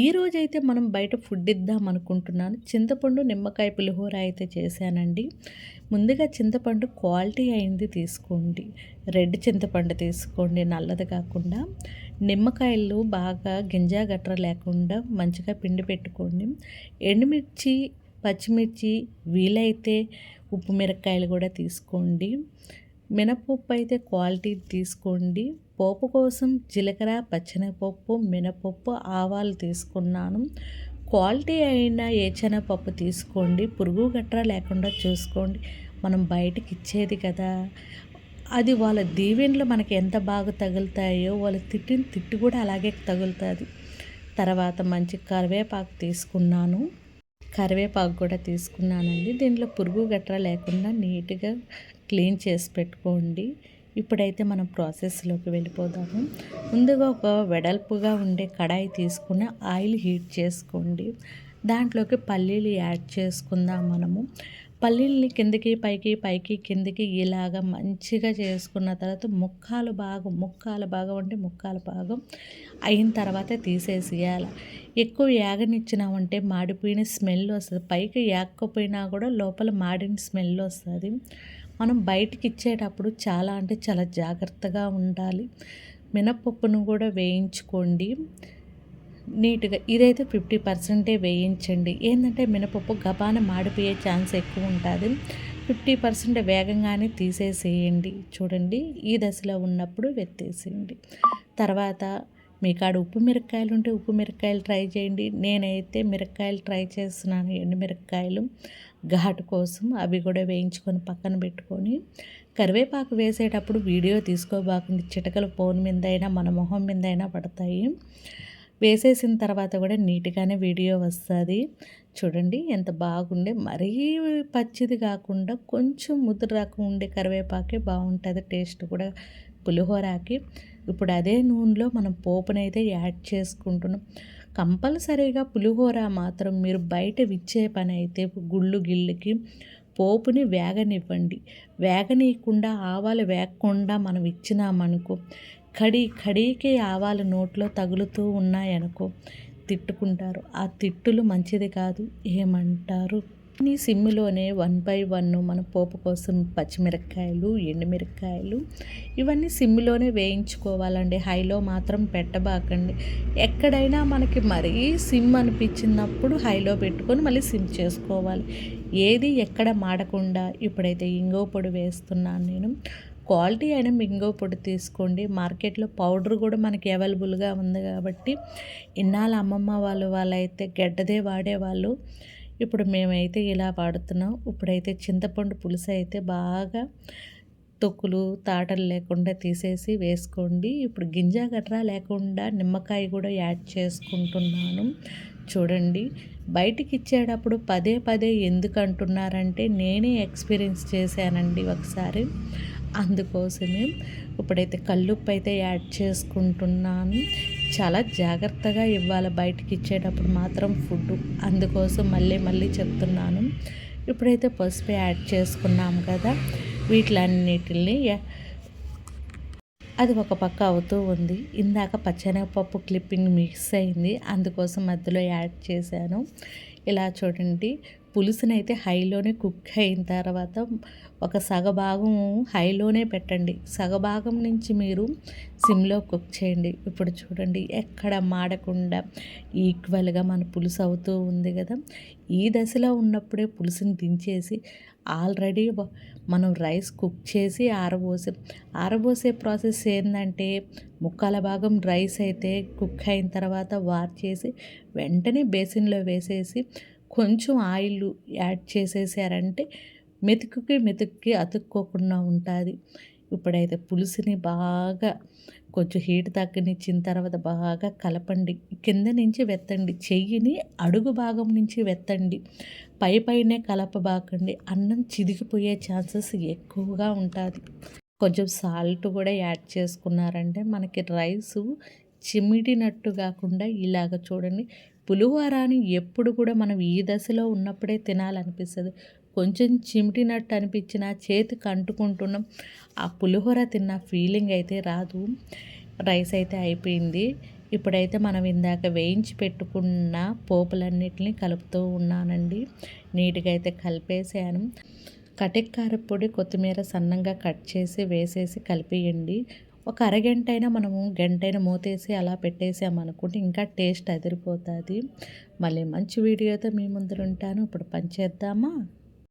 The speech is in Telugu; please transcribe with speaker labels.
Speaker 1: ఈ రోజైతే మనం బయట ఫుడ్ ఇద్దాం అనుకుంటున్నాను. చింతపండు నిమ్మకాయ పులిహోర అయితే చేశానండి. ముందుగా చింతపండు క్వాలిటీ అయింది తీసుకోండి. రెడ్ చింతపండు తీసుకోండి నల్లది కాకుండా. నిమ్మకాయలు బాగా గింజ గట్ర లేకుండా మంచిగా పిండి పెట్టుకోండి. ఎండుమిర్చి పచ్చిమిర్చి వీలైతే ఉప్పు మిరపకాయలు కూడా తీసుకోండి. మినపప్పు అయితే క్వాలిటీ తీసుకోండి. పోపు కోసం జీలకర్ర పచ్చనపప్పు మినపప్పు ఆవాలు తీసుకున్నాను. క్వాలిటీ అయిన ఏ పప్పు తీసుకోండి. పురుగు గట్రా లేకుండా చూసుకోండి. మనం బయటకి ఇచ్చేది కదా. అది వాళ్ళ దీవెనలు మనకి ఎంత బాగా తగులుతాయో వాళ్ళు తిట్టిన తిట్టు కూడా అలాగే తగులుతుంది. తర్వాత మంచి కరివేపాకు తీసుకున్నాను. కరివేపాకు కూడా తీసుకున్నానండి. దీంట్లో పురుగు గట్రా లేకుండా నీట్గా క్లీన్ చేసి పెట్టుకోండి. ఇప్పుడైతే మనం ప్రాసెస్లోకి వెళ్ళిపోదాము. ముందుగా ఒక వెడల్పుగా ఉండే కడాయి తీసుకుని ఆయిల్ హీట్ చేసుకోండి. దాంట్లోకి పల్లీలు యాడ్ చేసుకుందాం మనము. పల్లీల్ని కిందకి పైకి పైకి కిందకి ఇలాగ మంచిగా చేసుకున్న తర్వాత ముక్కాలు భాగం ముక్కాల భాగం అంటే ముక్కాల భాగం అయిన తర్వాత తీసేసేయాలి. ఎక్కువ యాగనిచ్చినామంటే మాడిపోయిన స్మెల్ వస్తుంది. పైకి ఏగకపోయినా కూడా లోపల మాడిన స్మెల్ వస్తుంది. మనం బయటికి ఇచ్చేటప్పుడు చాలా అంటే చాలా జాగ్రత్తగా ఉండాలి. మినపప్పును కూడా వేయించుకోండి. నీట్గా ఇదైతే ఫిఫ్టీ పర్సెంటే వేయించండి. ఏంటంటే మినపప్పు గబాన మాడిపోయే ఛాన్స్ ఎక్కువ ఉంటుంది. ఫిఫ్టీ పర్సెంట్ వేగంగానే తీసేసేయండి. చూడండి ఈ దశలో ఉన్నప్పుడు వెత్తేసేయండి. తర్వాత మీ కాడ ఉప్పు మిరపకాయలు ఉంటే ఉప్పు మిరపకాయలు ట్రై చేయండి. నేనైతే మిరపకాయలు ట్రై చేస్తున్నాను ఎండు మిరపకాయలు. ఘాటు కోసం అవి కూడా వేయించుకొని పక్కన పెట్టుకొని కరివేపాకు వేసేటప్పుడు వీడియో తీసుకోబాకండి. చిటకలు ఫోన్ మీద అయినా మన మొహం మీద అయినా పడతాయి. వేసేసిన తర్వాత కూడా నీట్గానే వీడియో వస్తుంది. చూడండి ఎంత బాగుండే. మరీ పచ్చిది కాకుండా కొంచెం ముద్ర ఉండే కరివేపాకే బాగుంటుంది టేస్ట్ కూడా పులిహోరాకి. ఇప్పుడు అదే నూనెలో మనం పోపునైతే యాడ్ చేసుకుంటున్నాం. కంపల్సరీగా పులిహోర మాత్రం మీరు బయట విచ్చే పని అయితే గుళ్ళు గిళ్ళకి పోపుని వేగనివ్వండి. వేగనీయకుండా ఆవాలు వేగకుండా మనం ఇచ్చినామనుకో కడి కడికి ఆవాలు నోట్లో తగులుతూ ఉన్నాయనుకో తిట్టుకుంటారు. ఆ తిట్టులు మంచిది కాదు. ఏమంటారు? నీ సిమ్లోనే వన్ బై వన్ మన పోపు కోసం పచ్చిమిరపకాయలు ఎండుమిరపకాయలు ఇవన్నీ సిమ్లోనే వేయించుకోవాలండి. హైలో మాత్రం పెట్టబాకండి. ఎక్కడైనా మనకి మరీ సిమ్ అనిపించినప్పుడు హైలో పెట్టుకొని మళ్ళీ సిమ్ చేసుకోవాలి. ఏది ఎక్కడ మాడకుండా ఇప్పుడైతే ఇంగో పొడి వేస్తున్నాను నేను. క్వాలిటీ అయిన మింగో పొడి తీసుకోండి. మార్కెట్లో పౌడర్ కూడా మనకి అవైలబుల్గా ఉంది కాబట్టి ఇన్నాళ్ళ అమ్మమ్మ వాళ్ళు వాళ్ళైతే గడ్డదే వాడేవాళ్ళు. ఇప్పుడు మేమైతే ఇలా వాడుతున్నాం. ఇప్పుడైతే చింతపండు పులుసు అయితే బాగా తొక్కులు తాటలు లేకుండా తీసేసి వేసుకోండి. ఇప్పుడు గింజ గట్రా లేకుండా నిమ్మకాయ కూడా యాడ్ చేసుకుంటున్నాను. చూడండి. బయటికి ఇచ్చేటప్పుడు పదే పదే ఎందుకు అంటున్నారంటే నేనే ఎక్స్పీరియన్స్ చేశానండి ఒకసారి. అందుకోసమే ఇప్పుడైతే కల్లుప్పు అయితే యాడ్ చేసుకుంటున్నాను. చాలా జాగ్రత్తగా ఇవ్వాలి బయటికి ఇచ్చేటప్పుడు మాత్రం ఫుడ్. అందుకోసం మళ్ళీ మళ్ళీ చెప్తున్నాను. ఇప్పుడైతే పసుపు యాడ్ చేసుకున్నాము కదా వీటిలన్నిటిని అది ఒక పక్క అవుతూ ఉంది. ఇందాక పచ్చనగపప్పు క్లిప్పింగ్ మిక్స్ అయింది. అందుకోసం మధ్యలో యాడ్ చేశాను. ఇలా చూడండి పులుసునైతే హైలోనే కుక్ అయిన తర్వాత ఒక సగభాగం హైలోనే పెట్టండి. సగభాగం నుంచి మీరు సిమ్లో కుక్ చేయండి. ఇప్పుడు చూడండి ఎక్కడ మాడకుండా ఈక్వల్గా మన పులుసు అవుతూ ఉంది కదా. ఈ దశలో ఉన్నప్పుడే పులుసుని దించేసి ఆల్రెడీ మనం రైస్ కుక్ చేసి ఆరబోసే ఆరబోసే ప్రాసెస్ ఏంటంటే ముక్కాల భాగం రైస్ అయితే కుక్ అయిన తర్వాత వార్ చేసి వెంటనే బేసిన్లో వేసేసి కొంచెం ఆయిల్ యాడ్ చేసేసారంటే మెతుకుకి మెతుక్కి అతుక్కోకుండా ఉంటుంది. ఇప్పుడైతే పులుసుని బాగా కొంచెం హీట్ తగ్గనిచ్చిన తర్వాత బాగా కలపండి. కింద నుంచి వెత్తండి. చెయ్యిని అడుగు భాగం నుంచి వెత్తండి. పై పైనే కలపబాకండి. అన్నం చిదిగిపోయే ఛాన్సెస్ ఎక్కువగా ఉంటుంది. కొంచెం సాల్ట్ కూడా యాడ్ చేసుకున్నారంటే మనకి రైసు చిమిడినట్టు కాకుండా ఇలాగ చూడండి. పులిహోరని ఎప్పుడు కూడా మనం ఈ దశలో ఉన్నప్పుడే తినాలనిపిస్తుంది. కొంచెం చిమిటినట్టు అనిపించిన చేతికి అంటుకుంటున్నాం. ఆ పులిహోర తిన్న ఫీలింగ్ అయితే రాదు. రైస్ అయితే అయిపోయింది. ఇప్పుడైతే మనం ఇందాక వేయించి పెట్టుకున్న పోపులన్నిటిని కలుపుతూ ఉన్నానండి. నీట్గా అయితే కలిపేసాను. కటెక్కార పొడి కొత్తిమీర సన్నంగా కట్ చేసి వేసేసి కలిపియండి. ఒక అరగంట అయినా మనము గంటైనా మూతేసి అలా పెట్టేసామనుకుంటే ఇంకా టేస్ట్ అదిరిపోతుంది. మళ్ళీ మంచి వీడియోతో మీ ముందర ఉంటాను. ఇప్పుడు పనిచేద్దామా